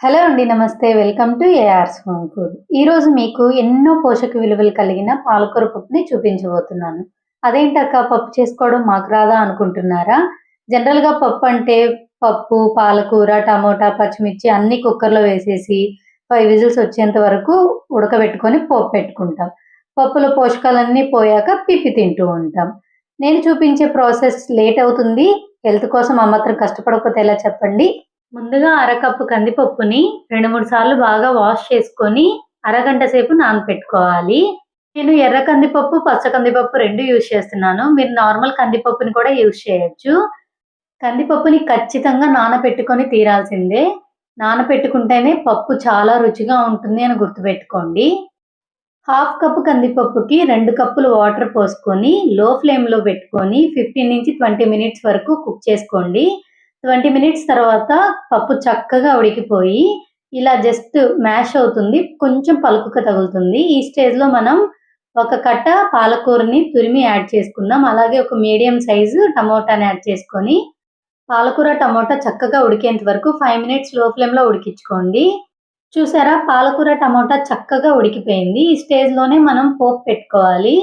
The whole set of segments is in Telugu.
హలో అండి నమస్తే. Welcome to AR's home food ఈరోజు మీకు ఎన్నో పోషక విలువలు కలిగిన పాలకూర పప్పుని చూపించబోతున్నాను. అదేంటక్క పప్పు చేసుకోవడం మాకు రాదా అనుకుంటున్నారా? జనరల్గా పప్పు అంటే పప్పు పాలకూర టమోటా పచ్చిమిర్చి అన్ని కుక్కర్లో వేసేసి ఫైవ్ విజిల్స్ వచ్చేంత వరకు ఉడకబెట్టుకొని పప్పు పెట్టుకుంటాం. పప్పులో పోషకాలన్నీ పోయాక పిప్పి తింటూ ఉంటాం. నేను చూపించే ప్రాసెస్ లేట్ అవుతుంది. హెల్త్ కోసం ఆ మాత్రం కష్టపడకపోతే ఎలా చెప్పండి? ముందుగా అరకప్పు కందిపప్పుని రెండు మూడు సార్లు బాగా వాష్ చేసుకొని అరగంట సేపు నానపెట్టుకోవాలి. నేను ఎర్ర కందిపప్పు పచ్చ కందిపప్పు రెండు యూజ్ చేస్తున్నాను. మీరు నార్మల్ కందిపప్పుని కూడా యూజ్ చేయొచ్చు. కందిపప్పుని ఖచ్చితంగా నానబెట్టుకొని తీరాల్సిందే. నానబెట్టుకుంటేనే పప్పు చాలా రుచిగా ఉంటుంది అని గుర్తుపెట్టుకోండి. హాఫ్ కప్పు కందిపప్పుకి రెండు కప్పులు వాటర్ పోసుకొని లో ఫ్లేమ్లో పెట్టుకొని ఫిఫ్టీన్ నుంచి ట్వంటీ మినిట్స్ వరకు కుక్ చేసుకోండి. ట్వంటీ మినిట్స్ తర్వాత పప్పు చక్కగా ఉడికిపోయి ఇలా జస్ట్ మ్యాష్ అవుతుంది కొంచెం పలుకుక తగులుతుంది. ఈ స్టేజ్లో మనం ఒక కట్ట పాలకూరని తురిమి యాడ్ చేసుకుందాం. అలాగే ఒక మీడియం సైజు టమోటాని యాడ్ చేసుకొని పాలకూర టమోటా చక్కగా ఉడికేంత వరకు ఫైవ్ మినిట్స్లో ఫ్లేమ్లో ఉడికించుకోండి. చూసారా? పాలకూర టమోటా చక్కగా ఉడికిపోయింది. ఈ స్టేజ్లోనే మనం పోపు పెట్టుకోవాలి.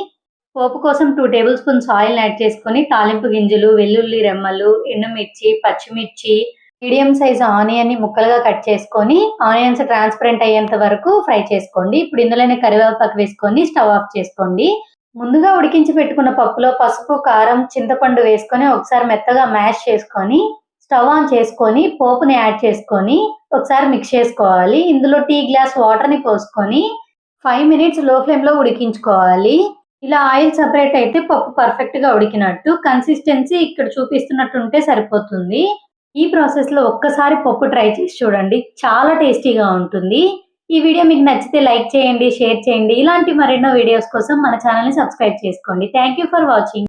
పోపు కోసం two tablespoons oil add చేసుకొని తాలింపు గింజలు వెల్లుల్లి రెమ్మలు ఎండుమిర్చి పచ్చిమిర్చి మీడియం సైజ్ ఆనియన్ని ముక్కలుగా కట్ చేసుకొని ఆనియన్స్ ట్రాన్స్పరెంట్ అయ్యేంత వరకు ఫ్రై చేసుకోండి. ఇప్పుడు ఇందులోనే కరివేపాకు వేసుకొని స్టవ్ ఆఫ్ చేసుకోండి. ముందుగా ఉడికించి పెట్టుకున్న పప్పులో పసుపు కారం చింతపండు వేసుకొని ఒకసారి మెత్తగా మ్యాష్ చేసుకొని స్టవ్ ఆన్ చేసుకొని పోపుని యాడ్ చేసుకొని ఒకసారి మిక్స్ చేసుకోవాలి. ఇందులో టీ గ్లాస్ వాటర్ని పోసుకొని ఫైవ్ మినిట్స్లో ఫ్లేమ్లో ఉడికించుకోవాలి. ఇలా ఆయిల్ సపరేట్ అయితే పప్పు పర్ఫెక్ట్గా ఉడికినట్టు కన్సిస్టెన్సీ ఇక్కడ చూపిస్తున్నట్టుంటే సరిపోతుంది. ఈ ప్రాసెస్లో ఒక్కసారి పప్పు ట్రై చేసి చూడండి. చాలా టేస్టీగా ఉంటుంది. ఈ వీడియో మీకు నచ్చితే లైక్ చేయండి షేర్ చేయండి. ఇలాంటి మరెన్నో వీడియోస్ కోసం మన ఛానల్ని సబ్స్క్రైబ్ చేసుకోండి. Thank you for watching